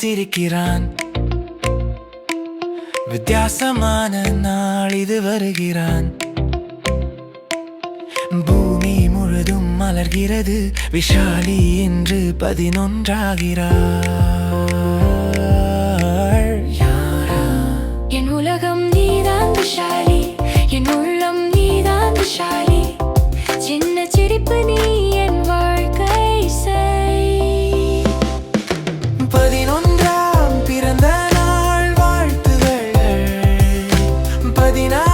இருக்கிறான் வித்தியாசமான நாள் இது வருகிறான். பூமி முழுதும் மலர்கிறது விஷாலி என்று பதினொன்றாகிறாள். யாரா? என் உலகம் நீதான் விஷாலி என் உள்ளம் நீதான் விஷாலி. Medina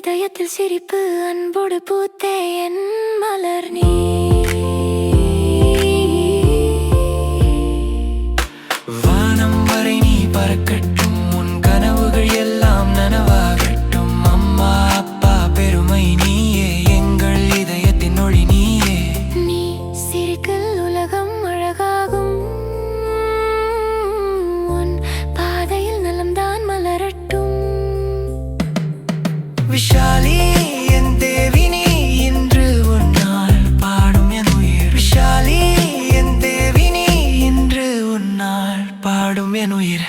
இதயத்தில் சிரிப்பு அன்போடு பூத்தே என் மலர் நீ. விஷாலி என் தேவி நீ இன்று உன்னால் பாடும் என் உயிர். விஷாலி என் தேவி நீ இன்று உன்னால் பாடும் என் உயிர்.